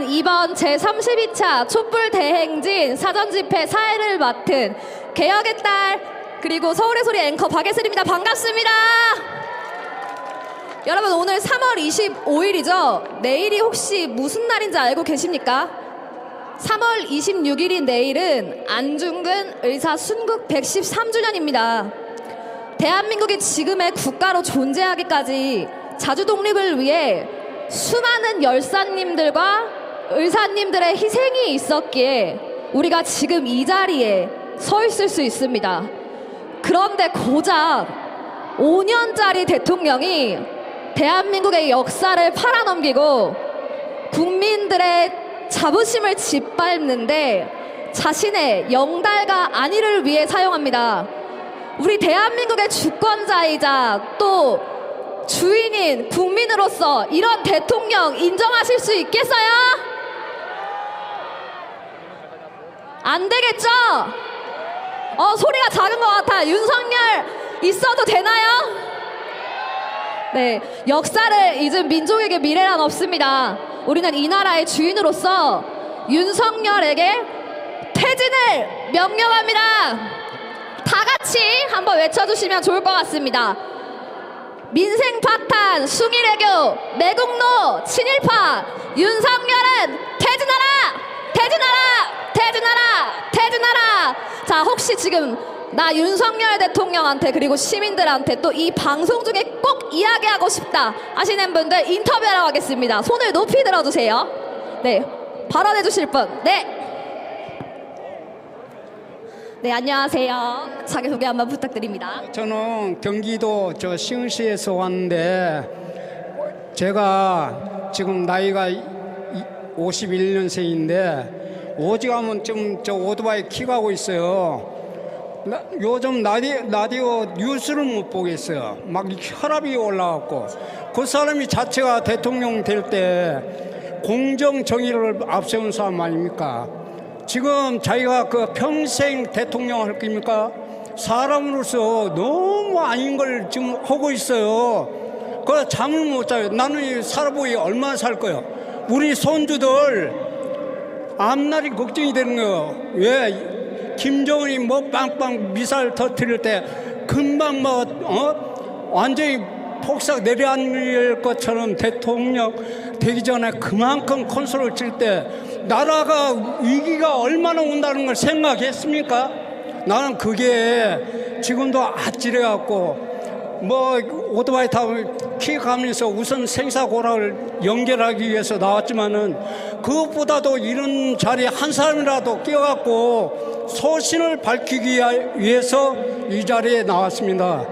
저는 이번 제32차 촛불 대행진 사전집회 사회를 맡은 개혁의 딸 그리고 서울의 소리 앵커 박예슬입니다. 반갑습니다. 여러분 오늘 3월 25일이죠. 내일이 혹시 무슨 날인지 알고 계십니까? 3월 26일인 내일은 안중근 의사 순국 113주년입니다. 대한민국이 지금의 국가로 존재하기까지 자주 독립을 위해 수많은 열사님들과 의사님들의 희생이 있었기에 우리가 지금 이 자리에 서 있을 수 있습니다. 그런데 고작 5년짜리 대통령이 대한민국의 역사를 팔아넘기고 국민들의 자부심을 짓밟는데 자신의 영달과 안위를 위해 사용합니다. 우리 대한민국의 주권자이자 또 주인인 국민으로서 이런 대통령 인정하실 수 있겠어요? 안 되겠죠? 어, 소리가 작은 것 같아. 윤석열 있어도 되나요? 네, 역사를 잊은 민족에게 미래란 없습니다. 우리는 이 나라의 주인으로서 윤석열에게 퇴진을 명령합니다. 다 같이 한번 외쳐주시면 좋을 것 같습니다. 민생 파탄, 숭일외교, 매국노, 친일파, 윤석열은 퇴진하라! 퇴진하라! 혹시 지금 나 윤석열 대통령한테 그리고 시민들한테 또 이 방송 중에 꼭 이야기하고 싶다 하시는 분들 인터뷰하러 가겠습니다. 손을 높이 들어주세요. 네, 발언해 주실 분. 네. 네, 안녕하세요. 자기소개 한번 부탁드립니다. 저는 경기도 저 시흥시에서 왔는데 제가 지금 나이가 51년생인데 오직하면 좀저 오토바이 킥하고 있어요. 나- 요즘 라디오, 라디오 뉴스를 못 보겠어요. 막 혈압이 올라갔고 그 사람이 자체가 대통령 될 때 공정 정의를 앞세운 사람 아닙니까? 지금 자기가 그 평생 대통령 할 겁니까? 사람으로서 너무 아닌 걸 지금 하고 있어요. 그 잠을 못 자요. 나는 이 살아보기 얼마나 살 거요. 우리 손주들 앞날이 걱정이 되는 거예요. 왜? 김정은이 뭐 빵빵 미사일 터뜨릴 때 금방 뭐, 어? 완전히 폭삭 내려앉을 것처럼 대통령 되기 전에 그만큼 콘솔을 칠 때 나라가 위기가 얼마나 온다는 걸 생각했습니까? 나는 그게 지금도 아찔해갖고 뭐 오토바이 타고 킥하면서 우선 생사고락을 연결하기 위해서 나왔지만은 그것보다도 이런 자리에 한 사람이라도 끼어갖고 소신을 밝히기 위해서 이 자리에 나왔습니다.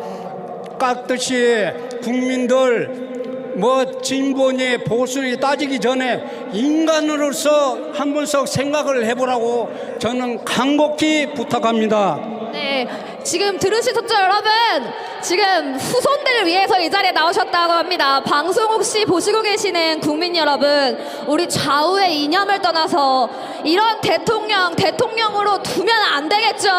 깍듯이 국민들 뭐 진보니 보수니 따지기 전에 인간으로서 한 번씩 생각을 해보라고 저는 간곡히 부탁합니다. 네, 지금 들으셨죠, 여러분? 지금 후손들을 위해서 이 자리에 나오셨다고 합니다. 방송 혹시 보시고 계시는 국민 여러분, 우리 좌우의 이념을 떠나서 이런 대통령, 대통령으로 두면 안 되겠죠?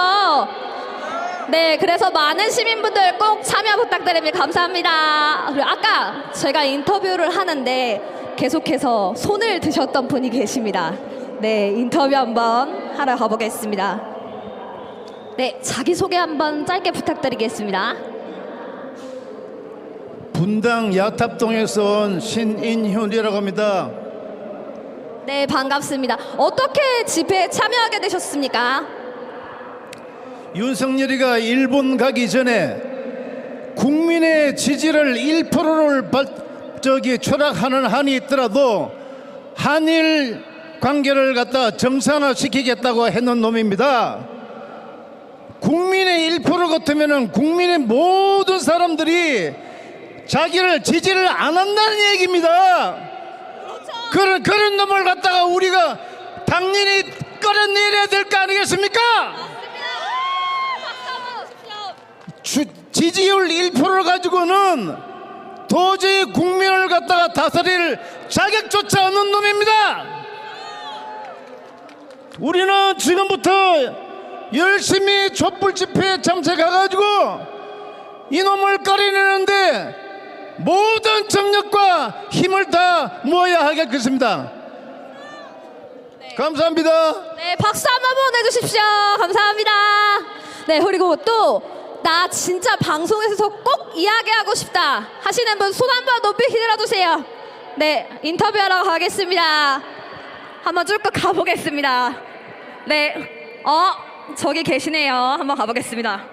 네, 그래서 많은 시민분들 꼭 참여 부탁드립니다. 감사합니다. 그리고 아까 제가 인터뷰를 하는데 계속해서 손을 드셨던 분이 계십니다. 네, 인터뷰 한번 하러 가보겠습니다. 네, 자기소개 한번 짧게 부탁드리겠습니다. 분당 야탑동에서 온 신인훈이라고 합니다. 네, 반갑습니다. 어떻게 집회에 참여하게 되셨습니까? 윤석열이가 일본 가기 전에 국민의 지지를 1%를 저기 추락하는 한이 있더라도 한일 관계를 갖다 정상화 시키겠다고 해놓은 놈입니다. 국민의 1% 같으면은 국민의 모든 사람들이 자기를 지지를 안 한다는 얘기입니다. 그런 그런 놈을 갖다가 우리가 당연히 끌어내려야 될 거 아니겠습니까? 주, 지지율 1%를 가지고는 도저히 국민을 갖다가 다스릴 자격조차 없는 놈입니다. 우리는 지금부터 열심히 촛불 집회에 참석해가지고 이놈을 꺼내내는데 모든 정력과 힘을 다 모아야 하겠습니다. 감사합니다. 네, 박수 한 번 보내주십시오. 감사합니다. 네, 그리고 또, 나 진짜 방송에서 꼭 이야기하고 싶다 하시는 분 손 한 번 높이 흔들어주세요. 네, 인터뷰하러 가겠습니다. 한번 쭉 가보겠습니다. 네, 어, 저기 계시네요. 한번 가보겠습니다.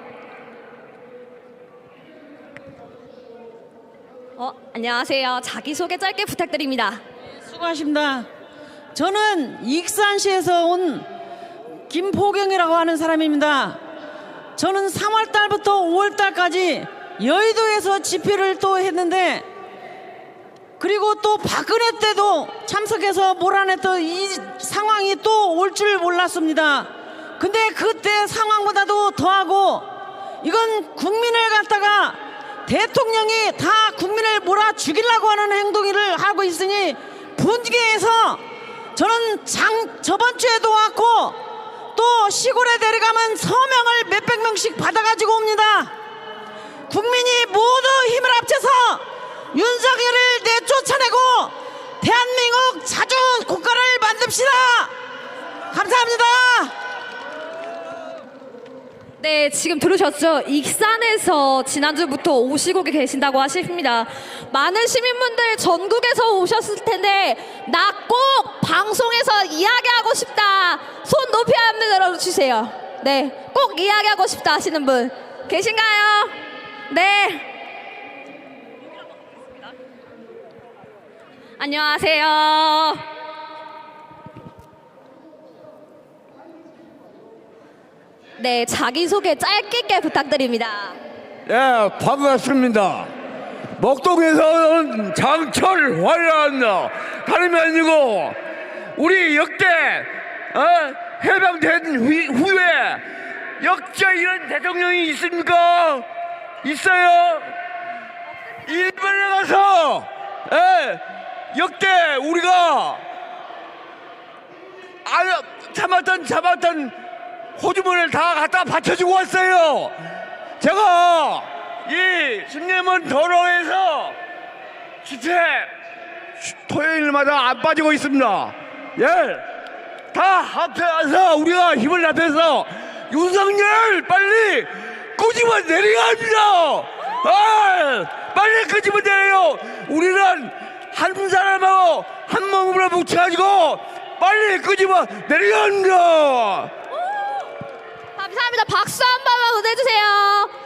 어, 안녕하세요. 자기소개 짧게 부탁드립니다. 수고하십니다. 저는 익산시에서 온 김포경이라고 하는 사람입니다. 저는 3월 달부터 5월 달까지 여의도에서 집회를 또 했는데 그리고 또 박근혜 때도 참석해서 몰아냈던 이 상황이 또 올 줄 몰랐습니다. 근데 그때 상황보다도 더하고 이건 국민을 갖다가 대통령이 다 국민을 몰아 죽이려고 하는 행동을 하고 있으니 분기에서 저는 장 저번 주에도 왔고 또 시골에 내려가면 서명을 몇백 명씩 받아가지고 옵니다. 국민이 모두 힘을 합쳐서 윤석열을 내쫓아내고 대한민국 자주 국가를 만듭시다. 감사합니다. 네, 지금 들으셨죠? 익산에서 지난주부터 오시고 계신다고 하십니다. 많은 시민분들 전국에서 오셨을 텐데, 나 꼭 방송에서 이야기하고 싶다. 손 높이 한번 들어주세요. 네, 꼭 이야기하고 싶다 하시는 분 계신가요? 네. 안녕하세요. 네, 자기소개 짧게 부탁드립니다. 예, 반갑습니다. 목동에서는 장철 화려한 다름이 아니고 우리 역대 어? 해방된 후, 후에 역대 이런 대통령이 있습니까? 있어요? 일본에 가서 예, 역대 우리가 아, 참았던 참았던 호주머니를 다 갖다 받쳐주고 왔어요. 제가 이 신내문 도로에서 집회 토요일마다 안 빠지고 있습니다. 예, 다 합해서 우리가 힘을 합해서 윤석열 빨리 꼬집어 내려야 합니다. 아, 빨리 꼬집어 내려요. 우리는 한 사람하고 한 몸으로 뭉쳐가지고 빨리 끄집어 내려야 합니다. 감사합니다. 박수 한 번만 보내주세요.